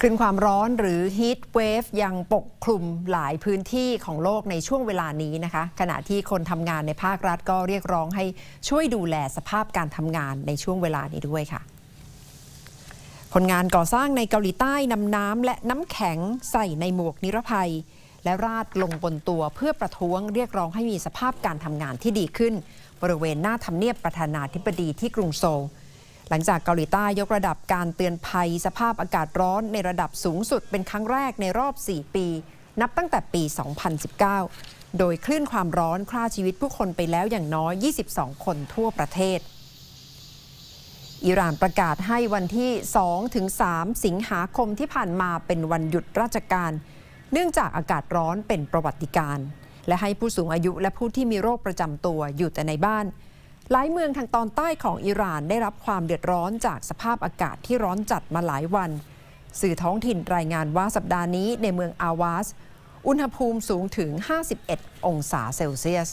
คลื่นความร้อนหรือ heat wave ยังปกคลุมหลายพื้นที่ของโลกในช่วงเวลานี้นะคะ ขณะที่คนทำงานในภาครัฐก็เรียกร้องให้ช่วยดูแลสภาพการทำงานในช่วงเวลานี้ด้วยค่ะ คนงานก่อสร้างในเกาหลีใต้นำน้ำและน้ำแข็งใส่ในหมวกนิรภัย และราดลงบนตัวเพื่อประท้วงเรียกร้องให้มีสภาพการทำงานที่ดีขึ้น บริเวณหน้าทำเนียบประธานาธิบดีที่กรุงโซล หลังจากเกาหลีใต้ยกระดับการเตือนภัย สภาพอากาศร้อนในระดับสูงสุดเป็นครั้งแรกในรอบ 4 ปี นับตั้งแต่ปี 2019 โดยคลื่นความร้อนฆ่าชีวิตผู้คนไปแล้วอย่างน้อย 22 คนทั่วประเทศ อิหร่านประกาศให้วันที่2ถึง3สิงหาคมที่ผ่านมาเป็นวันหยุดราชการ เนื่องจากอากาศร้อนเป็นประวัติการณ์และให้ผู้สูงอายุและผู้ที่มีโรคประจำตัวอยู่แต่ในบ้าน หลายเมืองทางตอนใต้ของอิหร่านได้รับความเดือดร้อนจากสภาพอากาศที่ร้อนจัดมาหลายวัน สื่อท้องถิ่นรายงานว่าสัปดาห์นี้ในเมืองอาวาส อุณหภูมิสูงถึง 51 องศาเซลเซียส